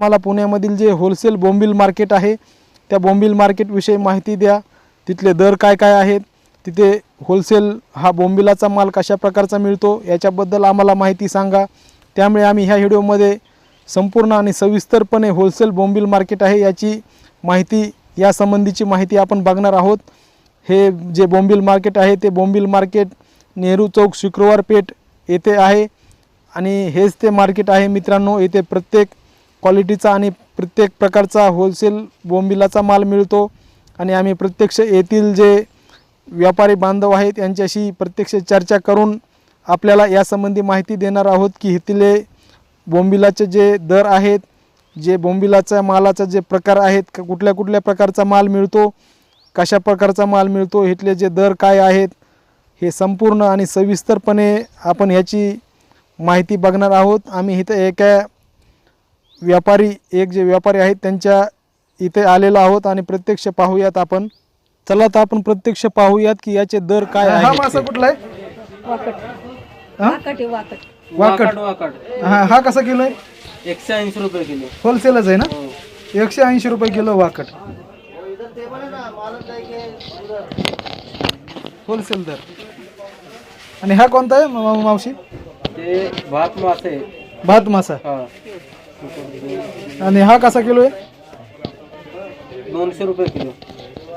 मला पुण्यामधील जे होलसेल बोंबील मार्केट आहे त्या बोंबील मार्केटविषयी माहिती द्या. तिथले दर काय काय आहेत तिथे होलसेल हा बोंबिलाचा माल कशा प्रकारचा मिळतो याच्याबद्दल आम्हाला माहिती सांगा. त्यामुळे आम्ही ह्या व्हिडिओमध्ये संपूर्ण आणि सविस्तरपणे होलसेल बोंबील मार्केट आहे याची माहिती यासंबंधीची माहिती आपण बघणार आहोत. हे जे बोंबील मार्केट आहे ते बोंबील मार्केट नेहरू चौक शुक्रवार पेठ येथे आहे. आणि हेच ते मार्केट आहे मित्रांनो येथे प्रत्येक क्वालिटीचा आणि प्रत्येक प्रकारचा होलसेल बोंबिलाचा माल मिळतो आणि आम्ही प्रत्यक्ष येथील जे व्यापारी बांधव आहेत यांच्याशी प्रत्यक्ष चर्चा करून आपल्याला यासंबंधी माहिती देणार आहोत की इथले बोंबिलाचे जे दर आहेत जे बोंबिलाच्या मालाचा जे प्रकार आहेत कुठल्या कुठल्या प्रकारचा माल मिळतो कशा प्रकारचा माल मिळतो इथले जे दर काय आहेत हे संपूर्ण आणि सविस्तरपणे आपण ह्याची माहिती बघणार आहोत. आम्ही इथं एका व्यापारी एक जे व्यापारी आहेत त्यांच्या इथे आलेलो आहोत आणि प्रत्यक्ष पाहूयात आपण. चला तर आपण प्रत्यक्ष पाहूयात की याचे दर काय हा आहेत. मासा कुठला आहे? वाकट हा? वाकट आहे वाकट वाकड. वाकड हा हा कसा किलो आहे? एकशे ऐंशी रुपये किलो. होलसेलच आहे ना? एकशे ऐंशी रुपये किलो वाकड. होलसेल दर. आणि हा कोणता आहे मा- मा- मावशी? ते भात मासे. भात मासा. हा. आणि हा कसा किलो आहे? दोनशे रुपये किलो.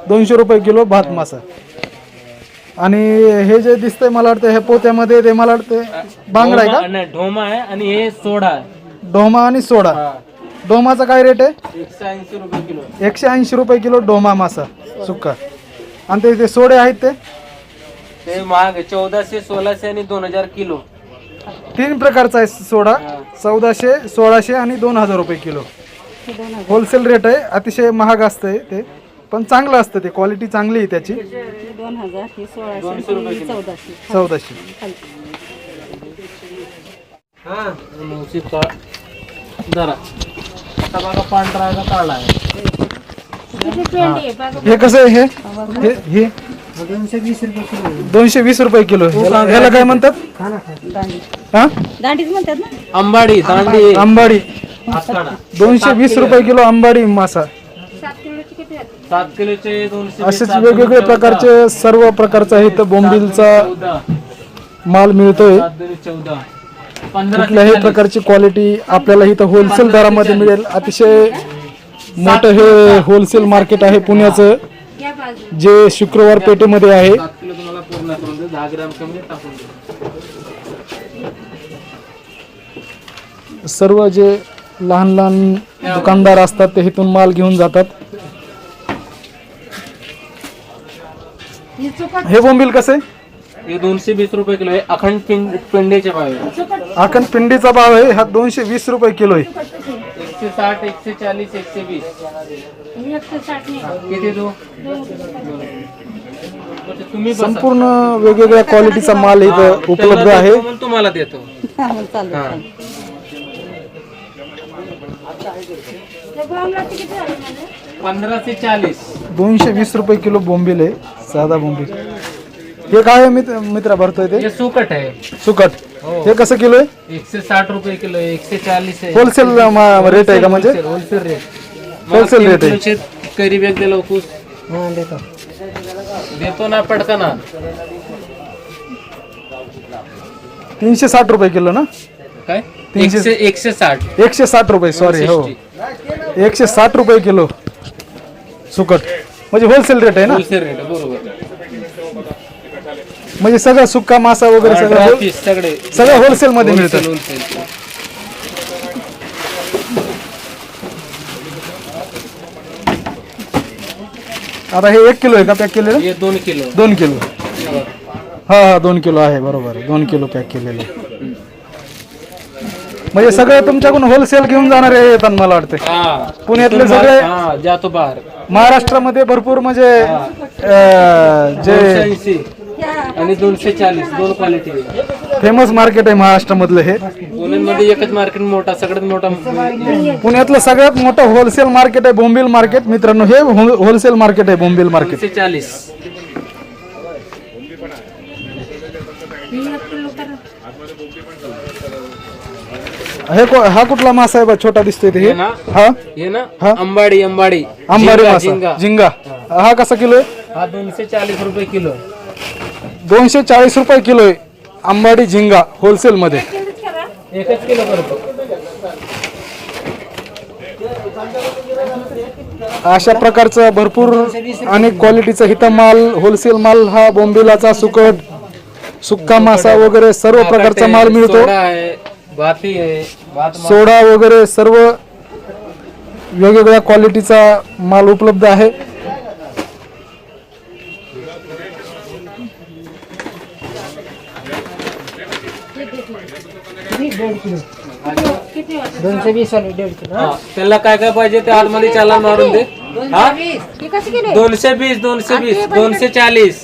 दोनशे रुपये किलो भात मासा. आणि हे जे दिसतंय मला वाटतं हे पोत्यामध्ये ते मला वाटतं बांगडा आहे का? ढोमा- नाही ढोमा आहे आणि हे सोडा आहे. डोमा आणि सोडा. हा. डोमाचा काय रेट आहे? एकशे ऐंशी रुपये किलो एकशे ऐंशी रुपये किलो डोमा मासा सुक्का. आणि ते ते सोडे आहेत ते? ते महाग आहे चौदाशे सोळाशे आणि दोन हजार किलो. तीन प्रकारचा आहे सोडा. चौदाशे सोळाशे आणि दोन हजार रुपये किलो. होलसेल रेट आहे. अतिशय महाग असतंय ते. पण चांगलं असतं ते. क्वालिटी चांगली आहे त्याची. हे दोन हजार हे सोळाशे हे. चौदाशे. चौदाशे. खाली. हा नऊशे पा जरा. आता बघा पांढरा आहे का काळा आहे. आहे. हे कसं आहे हे? हे- हे दोनशे वीस रुपये किलो. दोनशे वीस रुपये किलो ह्याला ह्याला काय म्हणतात? दांडी. हा? दांडीच म्हणतात ना? आंबाडी दांडी. आंबाडी आखाडा दोनशे वीस रुपये किलो आंबाडी मासा. सात किलोची किती आहेत? सात किलोचे दोनशे असेच वेगवेगळे प्रकारचे सर्व प्रकारचा इथं बोंबिलचा चौदा. माल मिळतोय. सात दोन्ही चौदा. पंधरा कुठल्याही प्रकारची क्वालिटी आपल्याला इथं होलसेल दरामध्ये मिळेल. अतिशय मोठं हे होलसेल मार्केट आहे पुण्याचं. जे शुक्रवार पेठेमध्ये आहे. सात किलो तुम्हाला पूर्ण करून दे दहा ग्राम कमी टाकून दे सर्व जे लहान लहान दुकानदार असतात ते इथून माल घेऊन जातात. ही हे बोंबील कसे? हे दोनशे वीस रुपये किलो आहे. अखंड पिंड पेंड्याचे भाव आहे. आखन पिंडीचा भाव आहे. हा दोनशे वीस रुपये किलो आहे. एकशे साठ एकशे चाळीस एकशे वीस. किती म्हणजे तुम्ही बसा. संपूर्ण वेगवेगळ्या क्वालिटीचा माल हा, इथं त्याला उपलब्ध देतो आहे. म्हणून तुम्हाला देतो. हा. पंधराशे चाळीस. दोनशे वीस रुपये किलो बोंबील आहे साधा बोंबील. हे काय आहे मित्र मित्रा भरतोय ते? हे सुकट आहे. सुकट. हो. हे कसं किलो आहे? एकशे साठ रुपये किलो आहे एकशे चाळीस आहे. होलसेल रेट आहे का म्हणजे? होलसेल रेट Wholesale rate आहे. कैरी बॅग दिला खूप देतो. ना पटकन. तीनशे साठ रुपये किलो ना? काय? तीनशे- एकशे एकशे साठ. एकशे साठ रुपये सॉरी हो. एकशे साठ रुपये किलो. सुकट. म्हणजे होलसेल रेट आहे ना? होलसेल रेट बरोबर. म्हणजे सगळं सुक्का मासा वगैरे सगळे सगळं. होलसेल मध्ये मिळतं. होलसेल आता हे एक किलो आहे का पॅक केलेलं? हे दोन किलो. दोन किलो. हा हा दोन किलो आहे बरोबर. दोन किलो पॅक केलेलं. म्हणजे सगळं तुमच्याकडून होलसेल घेऊन जाणारे येतात मला वाटते हा. पुण्यातले सगळे- हा जातो बाहेर. महाराष्ट्रामध्ये भरपूर म्हणजे अं, दोनशे जे ऐंशी आणि दोनशे चाळीस दोन क्वालिटी फेमस मार्केट आहे महाराष्ट्रामधलं हे. पुण्यामध्ये एकच मार्केट मोठा सगळ्यात मोठा पुण्यातलं सगळ्यात मोठं होलसेल मार्केट आहे बोंबिल मार्केट मित्रांनो हे होलसेल मार्केट आहे बोंबिल मार्केट चाळीस. ही. हे को- हा कुठला मासा आहे बा छोटा दिसतोय ते? हे हे ना? हा? अंबाडी अंबाडी. झिंगा, मासा. झिंगा. हा कसा किलो आहे? हा दोनशे चाळीस रुपये किलो दोनशे चाळीस रुपये किलो आहे. अंबाडी झिंगा होलसेल मध्ये. एकच किलो करतो. अशा प्रकारचं भरपूर अनेक क्वालिटीचा इथं माल होलसेल माल हा बोंबिलाचा सुकट सुक्का मासा वगैरे सर्व प्रकारचा माल मिळतो. सोडा वगैरे सर्व वेगवेगळ्या क्वालिटीचा माल उपलब्ध आहे किती वाटत दोनशे वीस वाले दीड किलो हा, त्याला काय काय पाहिजे ते आतमध्ये चालान मारून दे. हा? हे कसे किलो? दोनशे वीस दोनशे वीस दोनशे चाळीस.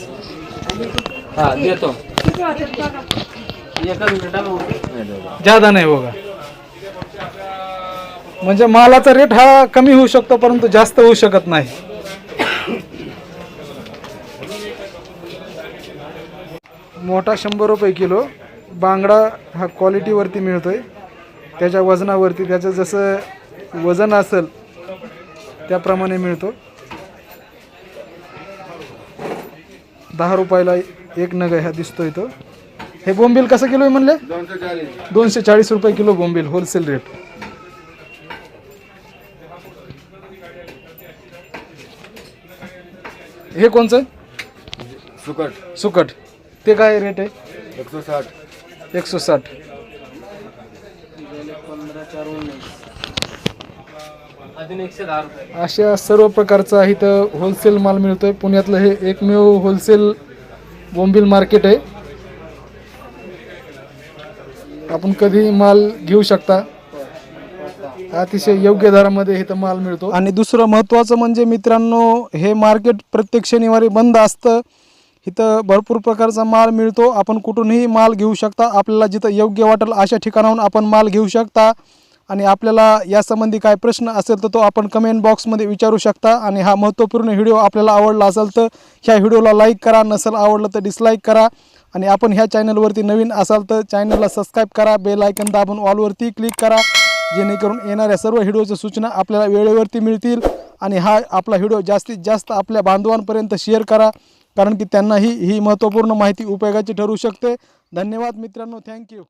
हा देतो. किती एका होते. ज्यादा नाही बघा. म्हणजे मालाचा रेट हा कमी होऊ शकतो परंतु जास्त होऊ शकत नाही. मोठा शंभर रुपये किलो. बांगडा हा क्वालिटीवरती मिळतोय. त्याच्या वजनावरती त्याचं जसं वजन असेल त्याप्रमाणे मिळतो. दहा रुपयाला एक नग ह्या दिसतोय तो. हे बोंबील कसं किलो आहे म्हणले? दोनशे चाळीस रुपये किलो बोंबील होलसेल रेट हे कोणचं? सुकट. सुकट. ते काय रेट आहे? एकशे साठ. एकशे साठ. अजून एकशे दहा रुपये अशा सर्व प्रकारचा इथं होलसेल माल मिळतोय. पुण्यातलं हे एकमेव होलसेल बोंबील मार्केट आहे. आपण कधी माल घेऊ शकता. अतिशय योग्य दरामध्ये इथं माल मिळतो. आणि दुसरं महत्त्वाचं म्हणजे मित्रांनो हे मार्केट प्रत्येक शनिवारी बंद असतं. इथं भरपूर प्रकारचा माल मिळतो. आपण कुठूनही माल घेऊ शकता. आपल्याला जिथं योग्य वाटेल अशा ठिकाणाहून आपण माल घेऊ शकता. आणि आपल्याला यासंबंधी काय प्रश्न असेल तर तो आपण कमेंट बॉक्समध्ये विचारू शकता. आणि हा महत्त्वपूर्ण व्हिडिओ आपल्याला आवडला असेल तर ह्या व्हिडिओला लाईक करा. नसेल आवडलं तर डिसलाईक करा. आणि आपण ह्या चॅनलवरती नवीन असाल तर चॅनलला सबस्क्राईब करा. बेल आयकन दाबून ऑलवरती क्लिक करा. जेणेकरून येणाऱ्या सर्व व्हिडिओच्या सूचना आपल्याला वेळेवरती मिळतील. आणि हा आपला व्हिडिओ जास्तीत जास्त आपल्या बांधवांपर्यंत शेअर करा. कारण की त्यांनाही ही महत्त्वपूर्ण माहिती उपयोगाची ठरू शकते. धन्यवाद मित्रांनो. थँक्यू